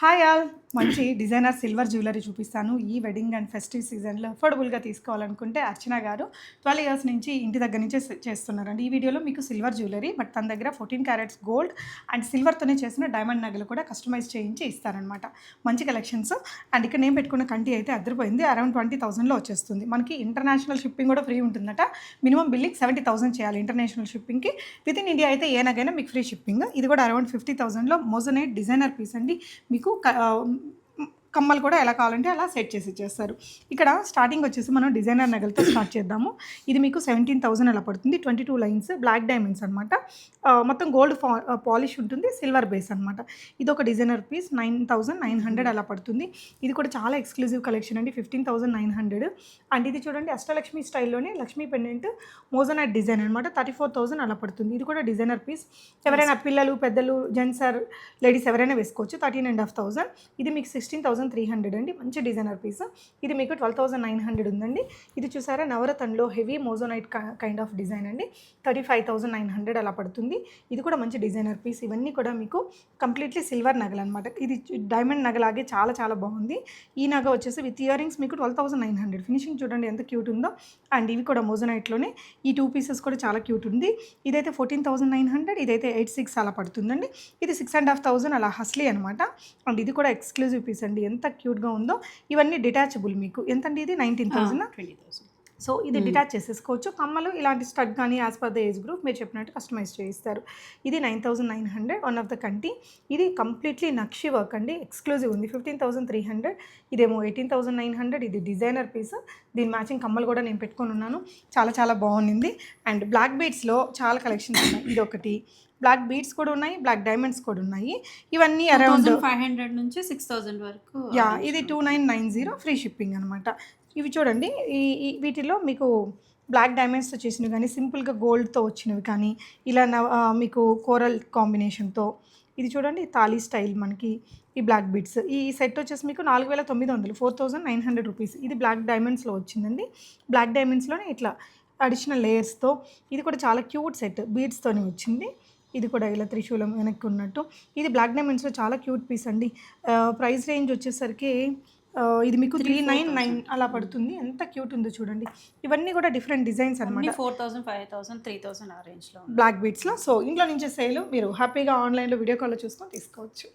Hi all. మంచి designer silver jewellery చూపిస్తాను. ఈ వెడ్డింగ్ అండ్ ఫెస్టివ్ సీజన్లో అఫోర్డబుల్గా తీసుకోవాలనుకుంటే అర్చన గారు ట్వెల్వ్ ఇయర్స్ నుంచి ఇంటి దగ్గర నుంచే చేస్తున్నారండి. ఈ వీడియోలో మీకు సిల్వర్ జ్యువెలరీ బట్ తన దగ్గర ఫోర్టీన్ క్యారెట్స్ గోల్డ్ అండ్ సిల్వర్తోనే చేసిన డైమండ్ నగలు కూడా కస్టమైజ్ చేయించి ఇస్తారనమాట మంచి కలెక్షన్స్ అండ్ ఇక్కడ నేను పెట్టుకున్న కంటి అయితే అద్దరిపోయింది. అరౌండ్ ట్వంటీ థౌసండ్లో వచ్చేస్తుంది. మనకి ఇంటర్నేషనల్ షిప్పింగ్ కూడా ఫ్రీ ఉంటుందట. మినిమం బిల్లింగ్ సెవెంటీ థౌసండ్ చేయాలి ఇంటర్నేషనల్ షిప్పింగ్కి విత్ ఇన్ ఇండియా అయితే ఏ నగైనా మీకు ఫ్రీ షిప్పింగ్ ఇది కూడా అరౌండ్ ఫిఫ్టీ థౌసండ్లో మోజనైట్ డిజైనర్ పీస్ అండి. మీకు కమ్మలు కూడా ఎలా కావాలంటే అలా సెట్ చేసి ఇచ్చేస్తారు. ఇక్కడ స్టార్టింగ్ వచ్చేసి మనం డిజైనర్ నగలతో స్టార్ట్ చేద్దాము. ఇది మీకు సెవెంటీన్ థౌసండ్ అలా పడుతుంది. Twenty two lines black diamonds అనమాట మొత్తం గోల్డ్ పాలిష్ ఉంటుంది సిల్వర్ బేస్ అనమాట ఇది ఒక designer piece nine thousand nine hundred అలా పడుతుంది. ఇది కూడా చాలా ఎక్స్క్లూజివ్ కలెక్షన్ అండి fifteen thousand nine hundred. And ఇది చూడండి అష్టలక్ష్మి స్టైల్లోనే లక్ష్మీ పెండెంట్ మోజనట్ డిజైన్ అనమాట థర్టీ ఫోర్ థౌసండ్ అలా పడుతుంది. ఇది కూడా డిజైనర్ పీస్. ఎవరైనా పిల్లలు పెద్దలు జెంట్స్ ఆర్ లేడీస్ ఎవరైనా వేసుకోవచ్చు థర్టీన్ అండ్ హాఫ్ థౌసండ్. ఇది మీకు సిక్స్టీన్ థౌసండ్ త్రీ హండ్రెడ్ అండి. మంచి డిజైనర్ పీస్. ఇది మీకు ట్వెల్వ్ థౌసండ్ నైన్ హండ్రెడ్ ఉందండి. ఇది చూసారా? నవరతన్లో heavy moissanite kind of design అండి. Thirty five thousand nine hundred అలా పడుతుంది. ఇది కూడా మంచి డిజైనర్ పీస్. ఇవన్నీ కూడా మీకు కంప్లీట్లీ సిల్వర్ నగలు అనమాట ఇది డైమండ్ నగలాగే చాలా చాలా బాగుంది. ఈ నగ వచ్చేసి విత్ ఇయర్ రింగ్స్ మీకు twelve thousand nine hundred. Finishing చూడండి ఎంత క్యూట్ ఉందో. అండ్ ఇవి కూడా మోజోనైట్లోనే ఈ టూ పీసెస్ కూడా చాలా క్యూట్ ఉంది. ఇదైతే ఫోర్టీన్ థౌసండ్ నైన్ హండ్రెడ్ ఇదైతే ఎయిట్ సిక్స్ అలా పడుతుందండి. ఇది సిక్స్ అండ్ హాఫ్ థౌసండ్ అలా హస్లీ అనమాట అండ్ ఇది కూడా ఎక్స్క్లూజివ్ పీస్ అండి. ఎంత క్యూట్గా ఉందో ఇవన్నీ డిటాచబుల్ మీకు. ఎంతండి ఇది? Nineteen thousand twenty thousand so ఇది డిటాచ్ చేసేసుకోవచ్చు. కమ్మలు ఇలాంటి స్టడ్ కానీ as per the age group మీరు చెప్పినట్టు కస్టమైజ్ చేయిస్తారు. ఇది nine thousand nine hundred one of the కంటి. ఇది కంప్లీట్లీ నక్షి వర్క్ అండి. ఎక్స్క్లూజివ్ ఉంది. Fifteen thousand three hundred. ఇదేమో ఎయిటీన్ థౌసండ్ నైన్ హండ్రెడ్. ఇది డిజైనర్ పీస్. దీని మ్యాచింగ్ కమ్మలు కూడా నేను పెట్టుకొని ఉన్నాను. చాలా చాలా బాగుంది. అండ్ బ్లాక్ బీడ్స్లో చాలా కలెక్షన్స్ ఉన్నాయి. ఇది ఒకటి బ్లాక్ బీడ్స్ కూడా ఉన్నాయి బ్లాక్ డైమండ్స్ కూడా ఉన్నాయి. ఇవన్నీ అరౌండ్ ఫైవ్ హండ్రెడ్ నుంచి సిక్స్ థౌసండ్ వరకు యా ఇది two nine nine zero free shipping అనమాట ఇవి చూడండి ఈ వీటిలో మీకు బ్లాక్ డైమండ్స్తో చేసినవి కానీ సింపుల్గా గోల్డ్తో వచ్చినవి కానీ ఇలా మీకు కోరల్ కాంబినేషన్తో ఇది చూడండి తాలీ స్టైల్ మనకి ఈ బ్లాక్ బీడ్స్. ఈ సెట్ వచ్చేసి మీకు నాలుగు వేల తొమ్మిది వందలు four thousand nine hundred rupees. ఇది బ్లాక్ డైమండ్స్లో వచ్చిందండి. బ్లాక్ డైమండ్స్లోనే ఇట్లా అడిషనల్ లేయర్స్తో ఇది కూడా చాలా క్యూట్ సెట్ బీడ్స్తోనే వచ్చింది. ఇది కూడా ఇలా త్రిశూలం వెనక్కి ఉన్నట్టు. ఇది బ్లాక్ డైమండ్స్లో చాలా క్యూట్ పీస్ అండి. ప్రైస్ రేంజ్ వచ్చేసరికి ఇది మీకు త్రీ నైన్ నైన్ అలా పడుతుంది. ఎంత క్యూట్ ఉందో చూడండి. ఇవన్నీ కూడా డిఫరెంట్ డిజైన్స్ అనమాట four thousand five thousand three thousand ఆ రేంజ్లో బ్లాక్ బీట్స్లో సో ఇంట్లో నుంచే సేల్ మీరు హ్యాపీగా ఆన్లైన్లో వీడియో కాల్లో చూసుకొని తీసుకోవచ్చు.